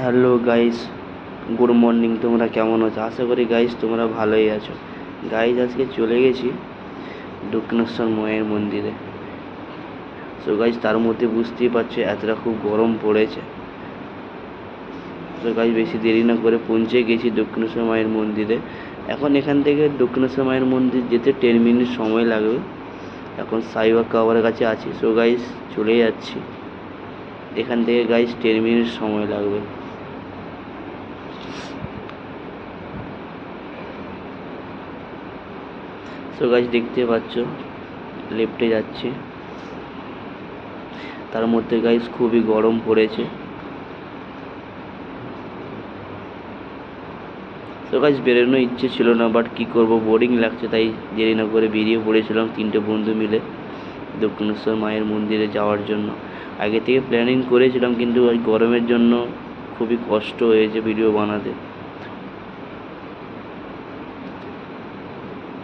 Hello guys good morning তোমরা কেমন আছো? আশা করি গাইস তোমরা ভালোই আছো। গাইস আজকে চলে গেছি দক্ষিণেশ্বর মায়ের মন্দিরে। সো গাইস তার মধ্যে বুঝতেই পারছ, এতটা খুব গরম পড়েছে। তো গাইস বেশি দেরি না করে পৌঁছে গেছি দক্ষিণেশ্বর মায়ের মন্দিরে। এখন এখান থেকে দক্ষিণেশ্বর মায়ের মন্দির যেতে টেন মিনিট সময় লাগবে। এখন সাইবাগ কাবার কাছে আছি। সো গাইস চলে যাচ্ছি। এখান থেকে গাইস টেন মিনিট সময় লাগবে। সো গাইস দেখতে পাচ্ছ লেফটে যাচ্ছে। তার মধ্যে গাইস খুবই গরম পড়েছে। তো গাইস বেরোনোর ইচ্ছে ছিল না বাট কি করব? বোরিং লাগছে, তাই দেরি না করে বেরিয়ে পড়েছিলাম তিনটে বন্ধু মিলে দক্ষিণেশ্বর মায়ের মন্দিরে যাওয়ার জন্য। আগে থেকে প্ল্যানিং করেছিলাম, কিন্তু ওই গরমের জন্য খুবই কষ্ট হয়েছে ভিডিও বানাতে।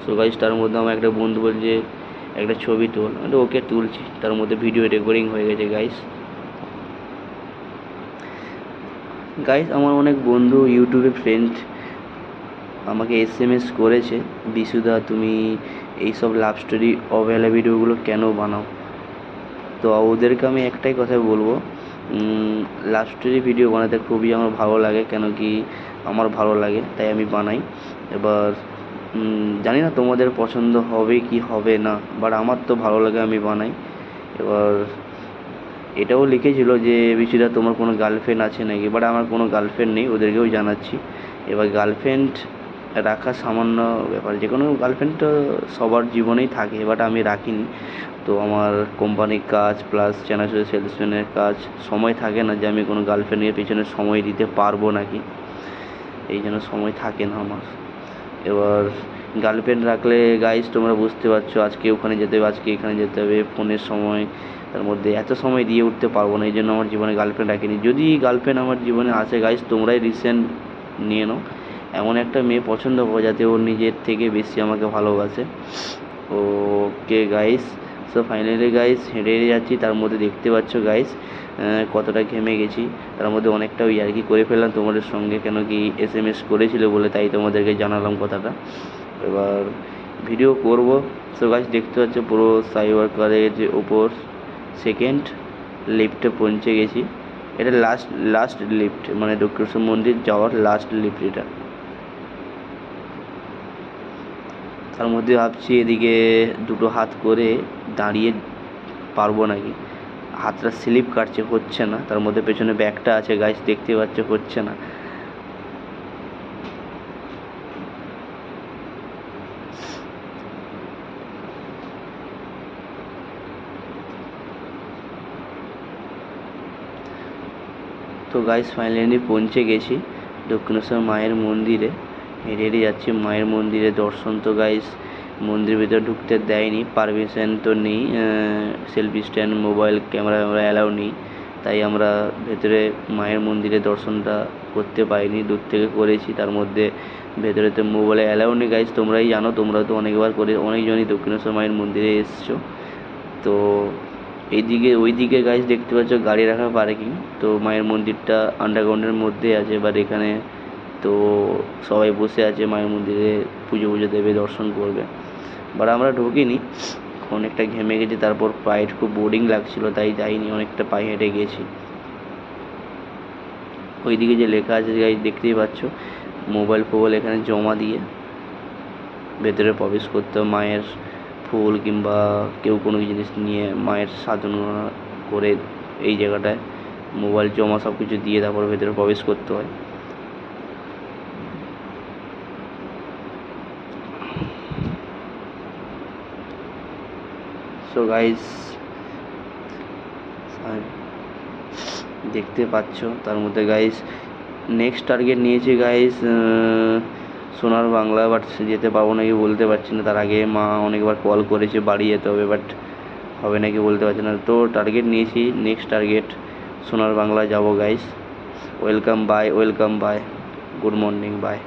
সো গাইস তার মধ্যে আমার একটা বন্ধু বলছে, একটা ছবি তোল। আমি ওকে, তুলছি। তার মধ্যে ভিডিও রেকর্ডিং হয়ে গেছে গাইস গাইস আমার অনেক বন্ধু ইউটিউবে ফ্রেন্ড আমাকে এস এম এস করেছে, বিশুদা, তুমি এইসব লাভ স্টোরি অবহেলা ভিডিওগুলো কেন বানাও? তো ওদেরকে আমি একটাই কথা বলব লাভ স্টোরি ভিডিও বানাতে খুবই আমার ভালো লাগে, কেন কি আমার ভালো লাগে, তাই আমি বানাই। এবার জানি না তোমাদের পছন্দ হবে কি হবে না বাট আমার তো ভালো লাগে আমি বানাই। এবার, এটাও লিখেছিল যে বিচিরা তোমার কোনো গার্লফ্রেন্ড আছে নাকি? বাট আমার কোনো গার্লফ্রেন্ড নেই, ওদেরকেও জানাচ্ছি। এবার গার্লফ্রেন্ড রাখা সামান্য ব্যাপার। যে কোনো গার্লফ্রেন্ড তো সবার জীবনেই থাকে বাট আমি রাখিনি। তো আমার কোম্পানির কাজ প্লাস চ্যানেল সেলসম্যানের কাজ সময় থাকে না যে আমি কোনো গার্লফ্রেন্ডের পিছনে সময় দিতে পারব নাকি। এই জন্য সময় থাকে না আমার। এবার গার্লফ্রেন্ড রাখলে গাইজ তোমরা বুঝতে পারছ, আজকে ওখানে যেতে হবে, আজকে এখানে যেতে হবে, ফোনের সময়, তার মধ্যে এত সময় দিয়ে উঠতে পারব না, এই জন্য আমার জীবনে গার্লফ্রেন্ড রাখিনি। যদি গার্লফ্রেন্ড আমার জীবনে আসে গাইজ তোমরাই রিসেন্ট নিয়ে নাও। এমন একটা মেয়ে পছন্দ করো যাতে ও নিজের থেকে বেশি আমাকে ভালোবাসে। Okay guys so finally guys হেঁটে হেঁটে যাচ্ছি, তার মধ্যে দেখতে পাচ্ছ গাইস কতটা ঘেমে গেছি। তার মধ্যে অনেকটা ওই আর কি করে ফেললাম, তোমাদের সঙ্গে কেন কি এস এম এস করেছিল বলে তাই তোমাদেরকে জানালাম কথাটা। এবার ভিডিও করব। সো গাছ দেখতে পাচ্ছ পুরো সাইবার যে ওপর সেকেন্ড লিফটে পৌঁছে গেছি। এটা লাস্ট লাস্ট লিফট মানে দক্ষিণেশ্বর মন্দির যাওয়ার লাস্ট লিফট এটা। তার মধ্যে ভাবছি এদিকে দুটো হাত করে দাঁড়িয়ে পারব নাকি। হাতটা স্লিপ কাটছে, হচ্ছে না। তার মধ্যে পেছনে ব্যাগটা আছে গাছ দেখতে পাচ্ছে, হচ্ছে না। তো গাইস ফাইনালি পৌঁছে গেছি দক্ষিণেশ্বর মায়ের মন্দিরে। হেঁটে হেঁটে যাচ্ছি মায়ের মন্দিরে। দর্শন তো গাইস মন্দিরের ভিতরে ঢুকতে দেয়নি পারমিশন তো নেই সেলফি স্ট্যান্ড মোবাইল ক্যামেরা আমরা অ্যালাউ নেই। তাই আমরা ভেতরে মায়ের মন্দিরে দর্শনটা করতে পারিনি, দূর থেকে করেছি, তার মধ্যে ভেতরে তো মোবাইলে অ্যালাউ নেই গাইজ তোমরাই জানো, তোমরা তো অনেকবার করে, অনেকজনই দক্ষিণেশ্বর মায়ের মন্দিরে এসছো। তো এইদিকে, ওইদিকে গাইজ দেখতে পাচ্ছ গাড়ি রাখার পার্কিং তো মায়ের মন্দিরটা আন্ডারগ্রাউন্ডের মধ্যে আছে এবার এখানে তো সবাই বসে আছে মায়ের মন্দিরে পুজো পুজো দেবে, দর্শন করবে। বাট আমরা ঢুকিনি। অনেকটা ঘেমে গেছি, তারপর পায়ে খুব বোরিং লাগছিল, তাই যাইনি, অনেকটা পায়ে হেঁটে গেছি। ওইদিকে যে লেখা আছে গাইজ দেখতেই পাচ্ছ মোবাইল ফোবাইল এখানে জমা দিয়ে ভেতরে প্রবেশ করতে মায়ের ফুল কিংবা কেউ কোনো জিনিস নিয়ে মায়ের সাধনা করে এই জায়গাটায় মোবাইল জমা সব কিছু দিয়ে তারপর ভেতরে প্রবেশ করতে হয়। সো গাইস দেখতে পাচ্ছ তার মধ্যে গাইস নেক্সট টার্গেট নিয়েছি গাইস সোনার বাংলা বাট যেতে পারব নাকি বলতে পারছি না। তার আগে মা অনেকবার কল করেছে, বাড়ি যেতে হবে বাট হবে নাকি বলতে পারছি না। তো টার্গেট নিয়েছি নেক্সট টার্গেট সোনার বাংলা যাব guys welcome bye welcome bye good morning bye